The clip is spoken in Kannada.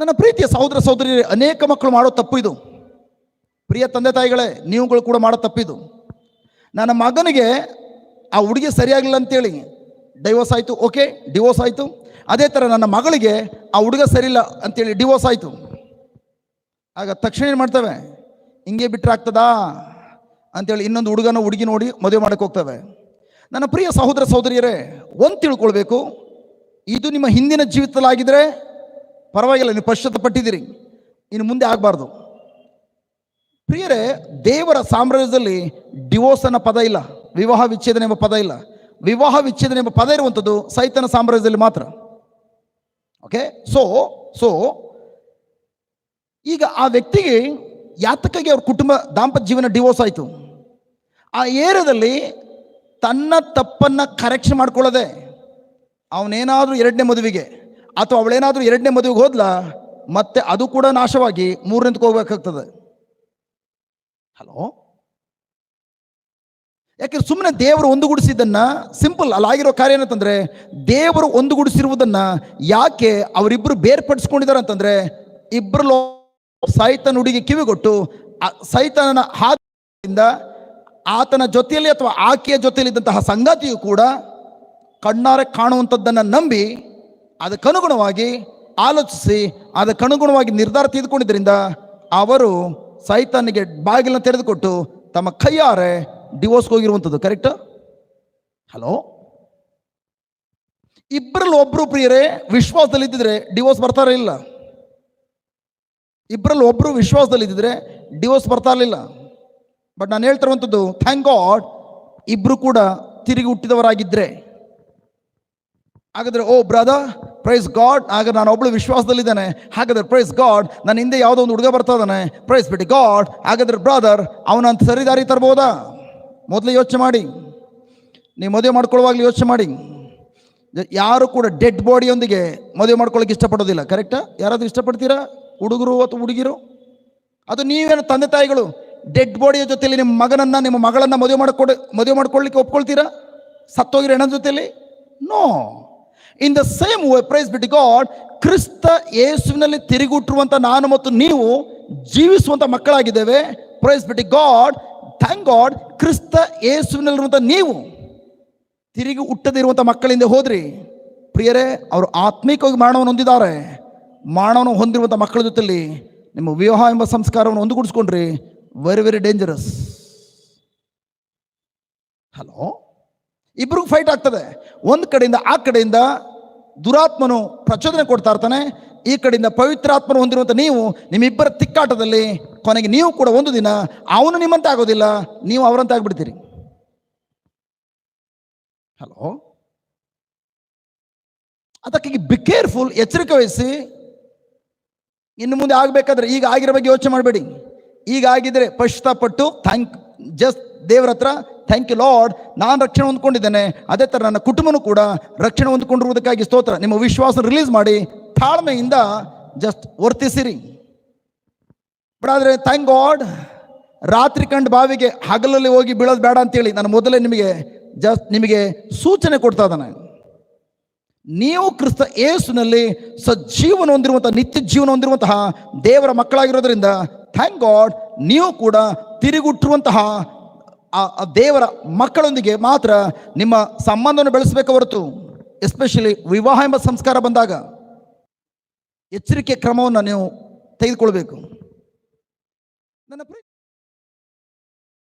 ನನ್ನ ಪ್ರೀತಿಯ ಸಹೋದರ ಸಹೋದರಿ, ಅನೇಕ ಮಕ್ಕಳು ಮಾಡೋ ತಪ್ಪು ಇದು ಪ್ರಿಯ ತಂದೆ ತಾಯಿಗಳೇ, ನೀವುಗಳು ಕೂಡ ಮಾಡೋ ತಪ್ಪಿದು. ನನ್ನ ಮಗನಿಗೆ ಆ ಹುಡುಗಿ ಸರಿಯಾಗಿಲ್ಲ ಅಂತೇಳಿ ಡೈವೋರ್ಸ್ ಆಯಿತು. ಓಕೆ ಡಿವೋರ್ಸ್ ಆಯಿತು. ಅದೇ ಥರ ನನ್ನ ಮಗಳಿಗೆ ಆ ಹುಡುಗ ಸರಿಯಿಲ್ಲ ಅಂತೇಳಿ ಡಿವೋರ್ಸ್ ಆಯಿತು. ಆಗ ತಕ್ಷಣ ಏನು ಮಾಡ್ತವೆ? ಹಿಂಗೆ ಬಿಟ್ಟರೆ ಆಗ್ತದಾ? ಅಂತೇಳಿ ಇನ್ನೊಂದು ಹುಡುಗನ ಹುಡುಗಿ ನೋಡಿ ಮದುವೆ ಮಾಡಕ್ಕೆ ಹೋಗ್ತವೆ. ನನ್ನ ಪ್ರಿಯ ಸಹೋದರ ಸಹೋದರಿಯರೇ, ಒಂದು ತಿಳ್ಕೊಳ್ಬೇಕು. ಇದು ನಿಮ್ಮ ಹಿಂದಿನ ಜೀವಿತದಲ್ಲಾಗಿದ್ದರೆ ಪರವಾಗಿಲ್ಲ, ನೀವು ಪಶ್ಚಾತ್ತಪಟ್ಟಿದ್ದೀರಿ. ಇನ್ನು ಮುಂದೆ ಆಗಬಾರ್ದು. ಪ್ರಿಯರೇ, ದೇವರ ಸಾಮ್ರಾಜ್ಯದಲ್ಲಿ ಡಿವೋರ್ಸ್ ಅನ್ನೋ ಪದ ಇಲ್ಲ, ವಿವಾಹ ವಿಚ್ಛೇದನ ಎಂಬ ಪದ ಇಲ್ಲ. ವಿವಾಹ ವಿಚ್ಛೇದನ ಎಂಬ ಪದ ಇರುವಂಥದ್ದು ಸೈತನ ಸಾಮ್ರಾಜ್ಯದಲ್ಲಿ ಮಾತ್ರ. ಓಕೆ ಸೊ ಸೊ ಈಗ ಆ ವ್ಯಕ್ತಿಗೆ ಯಾತಕ್ಕಾಗಿ ಅವ್ರ ಕುಟುಂಬ, ದಾಂಪತ್ಯ ಜೀವನ ಡಿವೋರ್ಸ್ ಆಯಿತು? ಆ ಏರಿಯಾದಲ್ಲಿ ತನ್ನ ತಪ್ಪನ್ನು ಕರೆಕ್ಷನ್ ಮಾಡ್ಕೊಳ್ಳೋದೆ, ಅವನೇನಾದರೂ ಎರಡನೇ ಮದುವೆಗೆ ಅಥವಾ ಅವಳೇನಾದರೂ ಎರಡನೇ ಮದುವೆಗೆ ಹೋದ್ಲ? ಮತ್ತೆ ಅದು ಕೂಡ ನಾಶವಾಗಿ ಮೂರನೇದಕ್ಕೆ ಹೋಗ್ಬೇಕಾಗ್ತದೆ. ಹಲೋ? ಯಾಕೆ ಸುಮ್ಮನೆ ದೇವರು ಒಂದುಗೂಡಿಸಿದ್ದನ್ನ ಸಿಂಪಲ್ ಅಲ್ಲಿ ಆಗಿರೋ ಕಾರ್ಯ ಏನಂತಂದ್ರೆ, ದೇವರು ಒಂದುಗೂಡಿಸಿರುವುದನ್ನ ಯಾಕೆ ಅವರಿಬ್ಬರು ಬೇರ್ಪಡಿಸ್ಕೊಂಡಿದ್ದಾರೆ ಅಂತಂದ್ರೆ ಇಬ್ಬರು ಲೋ ಸೈತನ ಹುಡುಗಿ ಕಿವಿಗೊಟ್ಟು, ಆ ಸೈತನನ ಹಾದಿಂದ ಆತನ ಜೊತೆಯಲ್ಲಿ ಅಥವಾ ಆಕೆಯ ಜೊತೆಯಲ್ಲಿದ್ದಂತಹ ಸಂಗಾತಿಯು ಕೂಡ ಕಣ್ಣಾರೆ ಕಾಣುವಂಥದ್ದನ್ನು ನಂಬಿ ಅದಕ್ಕನುಗುಣವಾಗಿ ಆಲೋಚಿಸಿ, ಅದಕ್ಕನುಗುಣವಾಗಿ ನಿರ್ಧಾರ ತೆಗೆದುಕೊಂಡಿದ್ದರಿಂದ ಅವರು ಸೈತಾನಿಗೆ ಬಾಗಿಲನ್ನು ತೆರೆದುಕೊಟ್ಟು ತಮ್ಮ ಕೈಯಾರೆ ಡಿವೋರ್ಸ್ಗೆ ಹೋಗಿರುವಂಥದ್ದು ಕರೆಕ್ಟ್ ಹಲೋ ಇಬ್ಬರಲ್ಲಿ ಒಬ್ಬರು ಪ್ರಿಯರೇ ವಿಶ್ವಾಸದಲ್ಲಿ ಇದ್ದಿದ್ರೆ ಡಿವೋರ್ಸ್ ಬರ್ತಾ ಇಲ್ಲ ಇಬ್ಬರಲ್ಲಿ ಒಬ್ಬರು ವಿಶ್ವಾಸದಲ್ಲಿ ಇದ್ದಿದ್ರೆ ಡಿವೋರ್ಸ್ ಬರ್ತಾ ಇರಲಿಲ್ಲ. ಬಟ್ ನಾನು ಹೇಳ್ತಿರುವಂಥದ್ದು ಥ್ಯಾಂಕ್ ಗಾಡ್ ಇಬ್ಬರು ಕೂಡ ತಿರುಗಿ ಹುಟ್ಟಿದವರಾಗಿದ್ದರೆ ಹಾಗಾದ್ರೆ, ಓ ಬ್ರದರ್ ಪ್ರೈಸ್ ಗಾಡ್ ಆಗ ನಾನು ಒಬ್ಬಳು ವಿಶ್ವಾಸದಲ್ಲಿದ್ದಾನೆ. ಹಾಗಾದ್ರೆ ಪ್ರೈಸ್ ಗಾಡ್ ನನ್ನ ಹಿಂದೆ ಯಾವುದೋ ಒಂದು ಹುಡುಗ ಬರ್ತಾ ಇದ್ದಾನೆ. ಪ್ರೈಸ್ ಬಿಟ್ಟು ಗಾಡ್ ಹಾಗಾದ್ರೆ ಬ್ರದರ್ ಅವನಂತ ಸರಿ ದಾರಿ ತರ್ಬೋದಾ? ಮೊದಲು ಯೋಚನೆ ಮಾಡಿ. ನೀವು ಮದುವೆ ಮಾಡ್ಕೊಳ್ಳುವಾಗಲೂ ಯೋಚನೆ ಮಾಡಿ. ಯಾರು ಕೂಡ ಡೆಡ್ ಬಾಡಿಯೊಂದಿಗೆ ಮದುವೆ ಮಾಡ್ಕೊಳ್ಳೋಕೆ ಇಷ್ಟಪಡೋದಿಲ್ಲ. ಕರೆಕ್ಟಾ ಯಾರಾದರೂ ಇಷ್ಟಪಡ್ತೀರಾ? ಹುಡುಗರು ಅಥವಾ ಹುಡುಗಿರು? ಅದು ನೀವೇನು ತಂದೆ ತಾಯಿಗಳು ಡೆಡ್ ಬಾಡಿಯ ಜೊತೆಯಲ್ಲಿ ನಿಮ್ಮ ಮಗನನ್ನು, ನಿಮ್ಮ ಮಗಳನ್ನು ಮದುವೆ ಮಾಡಿಕೊಡ, ಮದುವೆ ಮಾಡ್ಕೊಳ್ಳಿಕ್ಕೆ ಒಪ್ಕೊಳ್ತೀರಾ? ಸತ್ತೋಗಿರೋ ಹೆಣ್ಣ ಜೊತೆಯಲ್ಲಿ no in the same way praise be to God ಕ್ರಿಸ್ತ ಯೇಸುವಿನಲ್ಲಿ ತಿರುಗುಟ್ಟಿರುವಂಥ ನಾನು ಮತ್ತು ನೀವು ಜೀವಿಸುವಂಥ ಮಕ್ಕಳಾಗಿದ್ದೇವೆ. Praise be to God thank God ಕ್ರಿಸ್ತ ಯೇಸುವಿನಲ್ಲಿರುವಂಥ ನೀವು ತಿರುಗಿ ಹುಟ್ಟದಿರುವಂಥ ಮಕ್ಕಳಿಂದ ಹೋದ್ರಿ. ಪ್ರಿಯರೇ, ಅವರು ಆತ್ಮೀಕವಾಗಿ ಮರಣವನ್ನು ಹೊಂದಿದ್ದಾರೆ. ಮರಣವನ್ನು ಹೊಂದಿರುವಂಥ ಮಕ್ಕಳ ಜೊತೆಯಲ್ಲಿ ನಿಮ್ಮ ವಿವಾಹ ಎಂಬ ಸಂಸ್ಕಾರವನ್ನು ಒಂದುಗೂಡಿಸ್ಕೊಂಡ್ರಿ. ವೆರಿ ವೆರಿ ಡೇಂಜರಸ್ ಹಲೋ ಇಬ್ರಿಗೂ ಫೈಟ್ ಆಗ್ತದೆ. ಒಂದು ಕಡೆಯಿಂದ ಆ ಕಡೆಯಿಂದ ದುರಾತ್ಮನು ಪ್ರಚೋದನೆ ಕೊಡ್ತಾ ಇರ್ತಾನೆ. ಈ ಕಡೆಯಿಂದ ಪವಿತ್ರಾತ್ಮನು ಹೊಂದಿರುವಂಥ ನೀವು, ನಿಮ್ಮಿಬ್ಬರ ತಿಕ್ಕಾಟದಲ್ಲಿ ಕೊನೆಗೆ ನೀವು ಕೂಡ ಒಂದು ದಿನ ಅವನು ನಿಮ್ಮಂತೆ ಆಗೋದಿಲ್ಲ, ನೀವು ಅವರಂತೆ ಆಗ್ಬಿಡ್ತೀರಿ. ಹಲೋ ಅದಕ್ಕಾಗಿ ಬಿ ಕೇರ್ಫುಲ್ ಎಚ್ಚರಿಕೆ ವಹಿಸಿ. ಇನ್ನು ಮುಂದೆ ಆಗಬೇಕಾದ್ರೆ ಈಗ ಆಗಿರೋ ಬಗ್ಗೆ ಯೋಚನೆ ಮಾಡಬೇಡಿ. ಈಗ ಆಗಿದ್ರೆ ಪಶ್ಚಾತ್ತಾಪಟ್ಟು ಥ್ಯಾಂಕ್ ಜಸ್ಟ್ ದೇವ್ರ ಹತ್ರ ಥ್ಯಾಂಕ್ ಯು ಲಾರ್ಡ್ ನಾನು ರಕ್ಷಣೆ ಹೊಂದ್ಕೊಂಡಿದ್ದೇನೆ. ಅದೇ ಥರ ನನ್ನ ಕುಟುಂಬನೂ ಕೂಡ ರಕ್ಷಣೆ ಹೊಂದ್ಕೊಂಡಿರುವುದಕ್ಕಾಗಿ ಸ್ತೋತ್ರ. ನಿಮ್ಮ ವಿಶ್ವಾಸ ರಿಲೀಸ್ ಮಾಡಿ, ತಾಳ್ಮೆಯಿಂದ ಜಸ್ಟ್ ವರ್ತಿಸಿರಿ. ಬಟ್ ಆದರೆ ಥ್ಯಾಂಕ್ ಗಾಡ್ ರಾತ್ರಿ ಕಂಡು ಬಾವಿಗೆ ಹಗಲಲ್ಲಿ ಹೋಗಿ ಬೀಳೋದು ಬೇಡ ಅಂತೇಳಿ ನಾನು ಮೊದಲೇ ನಿಮಗೆ ಜಸ್ಟ್ ನಿಮಗೆ ಸೂಚನೆ ಕೊಡ್ತಾ ಇದ್ದಾನೆ. ನೀವು ಕ್ರಿಸ್ತ ಏಸುನಲ್ಲಿ ಸಜ್ಜೀವನ ಹೊಂದಿರುವಂಥ ನಿತ್ಯ ಜೀವನ ಹೊಂದಿರುವಂತಹ ದೇವರ ಮಕ್ಕಳಾಗಿರೋದ್ರಿಂದ ಥ್ಯಾಂಕ್ ಗಾಡ್ ನೀವು ಕೂಡ ತಿರುಗುಟ್ಟಿರುವಂತಹ ಆ ದೇವರ ಮಕ್ಕಳೊಂದಿಗೆ ಮಾತ್ರ ನಿಮ್ಮ ಸಂಬಂಧವನ್ನು ಬೆಳೆಸಬೇಕು ಹೊರತು ಎಸ್ಪೆಷಲಿ ವಿವಾಹ ಎಂಬ ಸಂಸ್ಕಾರ ಬಂದಾಗ ಎಚ್ಚರಿಕೆ ಕ್ರಮವನ್ನು ನೀವು ತೆಗೆದುಕೊಳ್ಬೇಕು. ನನ್ನ